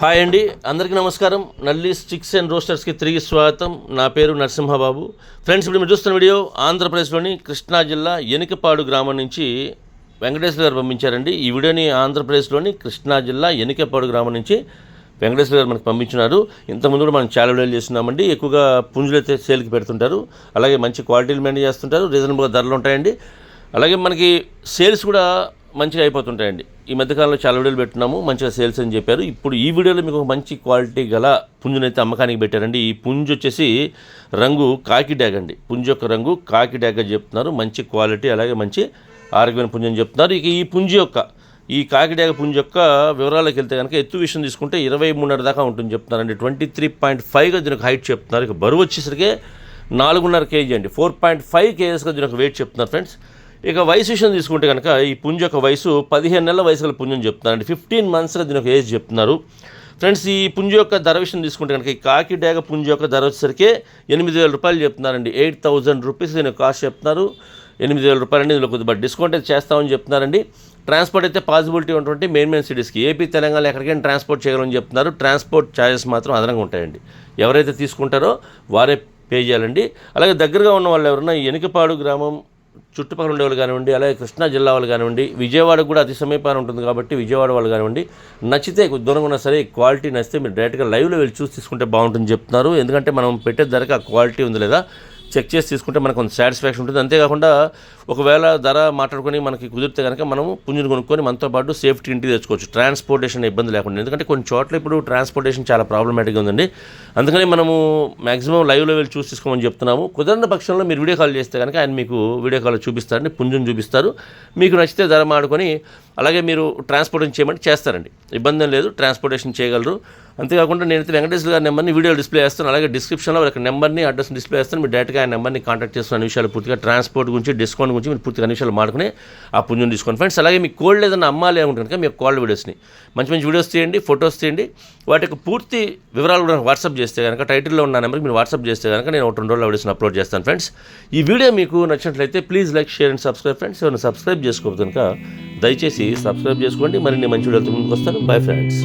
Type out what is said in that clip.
Hi అండి. అందరికీ నమస్కారం. నల్లి స్టిక్స్ అండ్ రోస్టర్స్కి తిరిగి స్వాగతం. నా పేరు నరసింహబాబు. ఫ్రెండ్స్ ఇప్పుడు మీరు చూస్తున్న వీడియో ఆంధ్రప్రదేశ్లోని కృష్ణా జిల్లా ఎనికపాడు గ్రామం నుంచి వెంకటేశ్వర గారు పంపించారండి. ఈ వీడియోని ఆంధ్రప్రదేశ్లోని కృష్ణా జిల్లా ఎనికపాడు గ్రామం నుంచి వెంకటేశ్వర గారు మనకు పంపించినారు. ఇంతకుముందు కూడా మనం చాలా వీడియోలు చేస్తున్నామండి. ఎక్కువగా పుంజులు అయితే సేల్కి పెడుతుంటారు. అలాగే మంచి క్వాలిటీలు మెయింటైన్ చేస్తుంటారు. రీజనబుల్గా ధరలు ఉంటాయండి. అలాగే మనకి సేల్స్ కూడా మంచిగా అయిపోతుంటాయండి. ఈ మధ్యకాలంలో చాలా వీడియోలు పెట్టున్నాము మంచిగా సేల్స్ అని చెప్పారు. ఇప్పుడు ఈ వీడియోలో మీకు మంచి క్వాలిటీ గల పుంజునైతే అమ్మకానికి పెట్టారండి. ఈ పుంజు వచ్చేసి రంగు కాకి డ్యాగ్ అండి. పుంజు యొక్క రంగు కాకి డ్యాగ్ అని చెప్తున్నారు. మంచి క్వాలిటీ అలాగే మంచి ఆరోగ్యమైన పుంజు అని చెప్తున్నారు. ఇక ఈ పుంజు యొక్క ఈ కాకిడాగ పుంజు యొక్క వివరాలకు వెళ్తే కనుక ఎత్తు విషయం తీసుకుంటే ఇరవై మూడున్నర దాకా ఉంటుంది చెప్తున్నారండి. ట్వంటీ త్రీ పాయింట్ ఫైవ్గా దీనికి హైట్ చెప్తున్నారు. ఇక బరువు వచ్చేసరికి నాలుగున్నర కేజీ అండి. ఫోర్ పాయింట్ ఫైవ్ కేజెస్గా దీనికి వెయిట్ చెప్తున్నారు ఫ్రెండ్స్. ఇక వయసు విషయం తీసుకుంటే కనుక ఈ పుంజు యొక్క వయసు పదిహేను నెలల వయసు గల పుంజు చెప్తున్నారండి. ఫిఫ్టీన్ మంత్స్లో దీని ఒక ఏజ్ చెప్తున్నారు. ఫ్రెండ్స్ ఈ పుంజ యొక్క ధర విషయం తీసుకుంటే కనుక ఈ కాకి డేగ పుంజు యొక్క ధర వచ్చేసరికి ఎనిమిది వేల రూపాయలు చెప్తున్నారండి. ఎయిట్ థౌజండ్ రూపీస్ దీని కాస్ట్ చెప్తున్నారు. ఎనిమిది వేల రూపాయలు అండి. ఇందులో కొద్దిగా డిస్కౌంట్ అయితే చేస్తామని చెప్తున్నారండి. ట్రాన్స్పోర్ట్ అయితే పాసిబిలిటీ ఉన్నటువంటి మెయిన్ మెయిన్ సిటీస్కి ఏపీ తెలంగాణ ఎక్కడికైనా ట్రాన్స్పోర్ట్ చేయగలని చెప్తున్నారు. ట్రాన్స్పోర్ట్ ఛార్జెస్ మాత్రం అదనంగా ఉంటాయండి. ఎవరైతే తీసుకుంటారో వారే పే చేయాలండి. అలాగే దగ్గరగా ఉన్న వాళ్ళు ఎవరైనా ఎనికపాడు గ్రామం చుట్టుపక్కల ఉండేవాళ్ళు కానివ్వండి అలాగే కృష్ణా జిల్లా వాళ్ళు కానివ్వండి విజయవాడ కూడా అతి సమీపాన ఉంటుంది కాబట్టి విజయవాడ వాళ్ళు కానివ్వండి నచ్చితే దూరంగా ఉన్నా సరే క్వాలిటీ నచ్చితే మీరు డైరెక్ట్గా లైవ్లో వెళ్ళి చూసి తీసుకుంటే బాగుంటుంది చెప్తున్నారు. ఎందుకంటే మనం పెట్టే ధరకు ఆ క్వాలిటీ ఉంది లేదా? చెక్ చేసి తీసుకుంటే మనకు కొంత సాటిస్ఫాక్షన్ ఉంటుంది. అంతేకాకుండా ఒకవేళ ధర మాట్లాడుకొని మనకి కుదిరితే కనుక మనము పుంజుని కొనుక్కొని మనతో పాటు సేఫ్టీ ఇంటికి తెచ్చుకోవచ్చు. ట్రాన్స్పోర్టేషన్ ఇబ్బంది లేకుండా. ఎందుకంటే కొన్ని చోట్ల ఇప్పుడు ట్రాన్స్పోర్టేషన్ చాలా ప్రాబ్లమేటిక్గా ఉందండి. అందుకని మనము మాక్సిమం లైవ్ లెవెల్ చూసి తీసుకోమని చెప్తున్నాము. కుదరని పక్షంలో మీరు వీడియో కాల్ చేస్తే కనుక ఆయన మీకు వీడియో కాల్ చూపిస్తారని పుంజుని చూపిస్తారు. మీకు నచ్చితే ధర మాడుకొని అలాగే మీరు ట్రాన్స్పోర్టేషన్ చేయమంటే చేస్తారండి. ఇబ్బంది లేదు ట్రాన్స్పోర్టేషన్ చేయగలరు. అంతేకాకుండా నేనైతే వెంకటేశ్వర గారి నెంబర్ని వీడియో డిస్ప్లే చేస్తాను. అలాగే డిస్క్రిప్షన్లో ఒక నెంబర్ని అడ్రస్ డిస్ప్లే చేస్తాను. మీరు డైరెక్ట్గా ఆ నెంబర్ని కాంటాక్ట్ చేస్తున్న విషయాలు పూర్తిగా ట్రాన్స్పోర్ట్ గురించి డిస్కౌంట్ గురించి మీరు పూర్తిగా అన్ని విషయాలు మాట్లాడుకుని ఆ పుణ్యం తీసుకోండి. ఫ్రెండ్స్ అలాగే మీ కోల్డ్ ఏదైనా అమ్మాలి అనుకుంటే కనుక మీ కోల్డ్ వీడియోస్ని మంచి మంచి వీడియోస్ తీయండి ఫొటోస్ తీయండి. వాటి యొక్క పూర్తి వివరాలు కూడా వాట్సాప్ చేస్తే కనుక టైటిల్లో ఉన్న నెంబర్కి మీరు వాట్సాప్ చేస్తే కనుక నేను ఒక రెండు రోజుల వీడియోస్ని అప్లోడ్ చేస్తాను. ఫ్రెండ్స్ ఈ వీడియో మీకు నచ్చినట్లయితే please like share and subscribe friends ఎవరైనా సబ్స్క్రైబ్ చేసుకోవద్దు కనుక దయచేసి సబ్స్క్రైబ్ చేసుకోండి. మరిన్ని మంచి వీడియోలతో ముందుకు వస్తాను. Bye friends